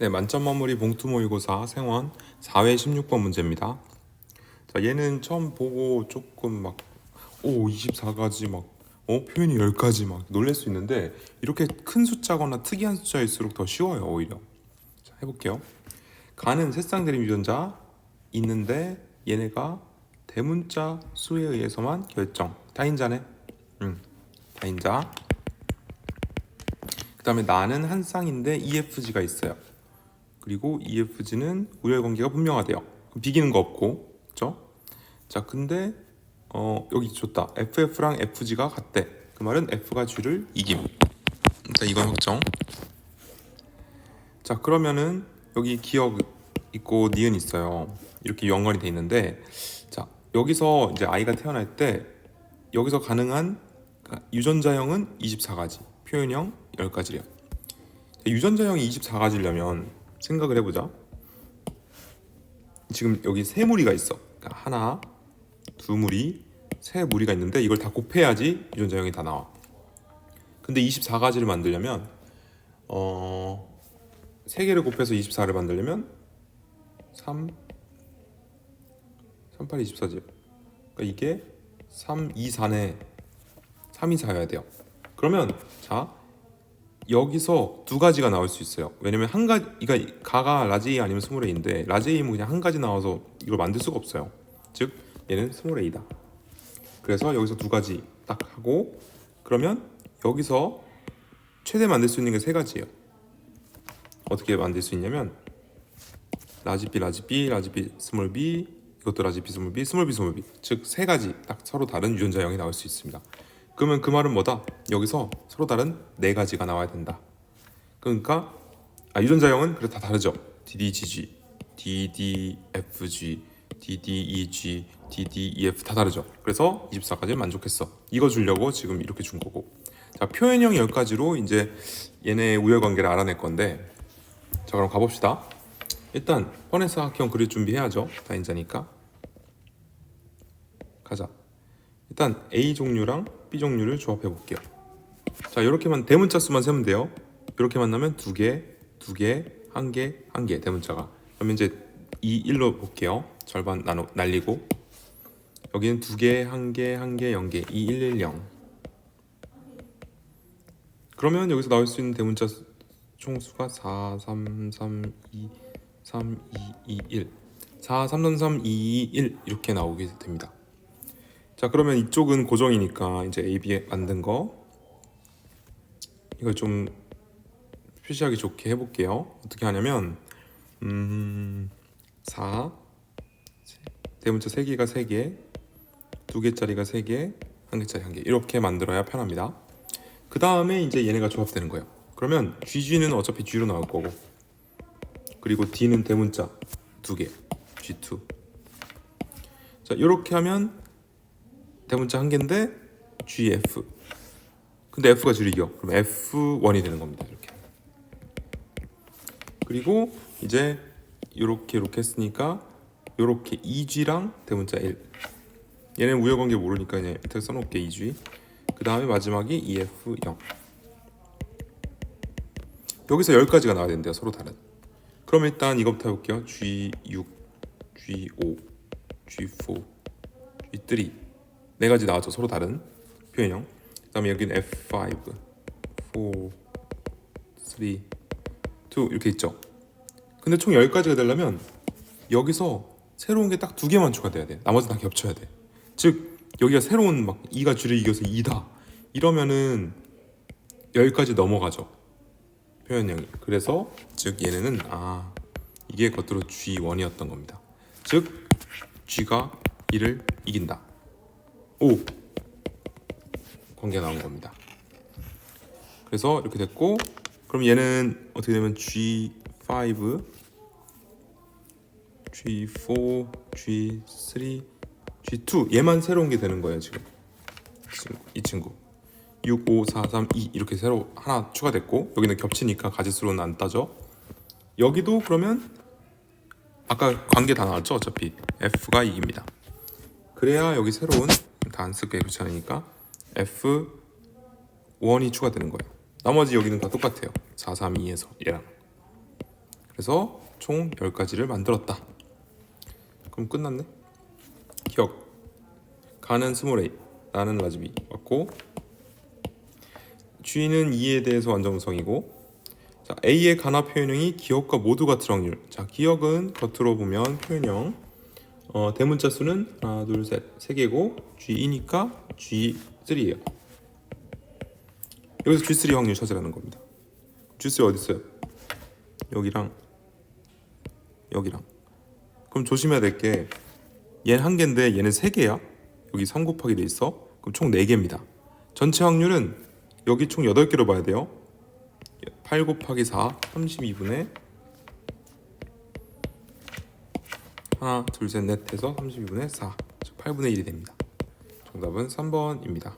네, 만점 마무리 봉투 모의고사 생원 4회 16번 문제입니다. 자, 얘는 처음 보고 조금 막, 오, 24가지 막, 어, 표현이 10가지 막 놀랄 수 있는데, 이렇게 큰 숫자거나 특이한 숫자일수록 더 쉬워요, 오히려. 자, 해볼게요. 가는 새쌍대림 유전자 있는데, 얘네가 대문자 수에 의해서만 결정. 다인자네. 응, 다인자. 그 다음에 나는 한 쌍인데 EFG가 있어요. 그리고 EFG는 우열 관계가 분명하대요. 비기는 거 없고, 그렇죠? 자, 근데 어, 여기 좋다. FF랑 FG가 같대. 그 말은 F가 G를 이김. 자, 이건 확정. 자, 그러면은 여기 기억 있고 니은 있어요. 이렇게 연관이 돼 있는데, 자, 여기서 이제 아이가 태어날 때 여기서 가능한 유전자형은 24가지, 표현형 10가지래요. 유전자형이 24가지려면 생각을 해보자. 지금 여기 세 무리가 있어. 그러니까 하나, 두 무리, 세 무리가 있는데 이걸 다 곱해야지 유전자형이 다 나와. 근데 24가지를 만들려면 어, 세 개를 곱해서 24를 만들려면 3 3, 8, 24지. 그러니까 이게 3, 2, 4네. 3, 2, 4여야 돼요. 그러면 자 여기서 두 가지가 나올 수 있어요. 왜냐면 한 가지, 그러니까 가가 라지 아니면 스몰 A인데 라지 A면 그냥 한 가지 나와서 이걸 만들 수가 없어요. 즉 얘는 스몰 A다. 그래서 여기서 두 가지 딱 하고 그러면 여기서 최대 만들 수 있는 게 세 가지예요. 어떻게 만들 수 있냐면 라지 B, 라지 B, 라지 B, 스몰 B 이것도 라지 B, 스몰 B, 스몰 B, 스몰 B 즉 세 가지 딱 서로 다른 유전자형이 나올 수 있습니다. 그러면 그 말은 뭐다? 여기서 서로 다른 네 가지가 나와야 된다. 그러니까 아, 유전자형은 그래 다 다르죠. DDGG, DDFG, DDEG, DDEF 다 다르죠. 그래서 24까지 만족했어. 이거 주려고 지금 이렇게 준 거고. 자 표현형 10가지로 이제 얘네 우열 관계를 알아낼 건데 자 그럼 가봅시다. 일단 뻔해서 학형 그릴 준비해야죠. 다인자니까. 가자. 일단 A 종류랑 B 종류를 조합해 볼게요. 자, 이렇게만 대문자 수만 세면 돼요. 이렇게만 나면 두 개, 두 개, 한 개, 한 개 대문자가. 그러면 이제 2, 1로 볼게요. 절반 나눠 날리고 여기는 두 개, 한 개, 한 개, 영 개, 2, 1, 1, 0. 그러면 여기서 나올 수 있는 대문자 수- 총수가 4, 3, 3, 2, 3, 2, 2, 1. 4, 3, 3, 3, 2, 1 이렇게 나오게 됩니다. 자 그러면 이쪽은 고정이니까 이제 A, B 만든 거 이걸 좀 표시하기 좋게 해볼게요. 어떻게 하냐면 음, 4 대문자 3개가 3개 2개짜리가 3개 1개짜리 1개 이렇게 만들어야 편합니다. 그 다음에 이제 얘네가 조합되는 거예요. 그러면 GG는 어차피 G로 나올 거고 그리고 D는 대문자 2개 G2 자 이렇게 하면 대문자 한 개인데 GF. 근데 F가 줄이겨. 그럼 F1이 되는 겁니다. 이렇게. 그리고 이제 이렇게 이렇게 했으니까 이렇게 2G랑 대문자 1. 얘는 우열관계 모르니까 그냥 밑에 써놓을게 2G. 그 다음에 마지막이 EF0. 여기서 10가지가 나와야 된대요. 서로 다른. 그럼 일단 이거부터 해볼게요. G6, G5, G4, G3. 네 가지 나왔죠 서로 다른 표현형. 그다음에 여기는 F5 4 3 2 이렇게 있죠. 근데 총 10가지가 되려면 여기서 새로운 게 딱 두 개만 추가돼야 돼. 나머지 다 겹쳐야 돼 즉 여기가 새로운 막 2가 줄을 이겨서 2다. 이러면은 10가지 넘어가죠. 표현형이. 그래서 즉 얘네는 아 이게 겉으로 G1이었던 겁니다. 즉 G가 1을 이긴다 오. 관계가 나온 겁니다. 그래서 이렇게 됐고 그럼 얘는 어떻게 되면 G5, G4, G3, G2 얘만 새로운 게 되는 거예요 지금. 이 친구 6, 5, 4, 3, 2 이렇게 새로 하나 추가됐고 여기는 겹치니까 가지수로는 안 따져. 여기도 그러면 아까 관계 다 나왔죠? 어차피 F가 이깁니다. 그래야 여기 새로운 쓰게 귀찮으니까 F1이 추가되는 거예요. 나머지 여기는 다 똑같아요. 4, 3, 2에서 얘랑. 그래서 총 10가지를 만들었다. 그럼 끝났네. 기억. 가는 스몰 a, 나는 b 맞고 G는 2에 대해서 완전음성이고 자, A의 가나 표현형이 기억과 모두 같은 확률. 자, 기억은 겉으로 보면 표현형. 어, 대문자 수는 하나, 둘, 셋, 세 개고 G2니까 G3예요. 여기서 G3 확률 찾으라는 겁니다. G3 어디 있어요? 여기랑 여기랑. 그럼 조심해야 될 게 얘는 한 개인데 얘는 세 개야. 여기 3 곱하기 돼 있어. 그럼 총 4개입니다. 전체 확률은 여기 총 8개로 봐야 돼요. 8 곱하기 4 32분의 하나 둘 셋 넷 해서 32분의 4 8분의 1이 됩니다. 정답은 3번입니다.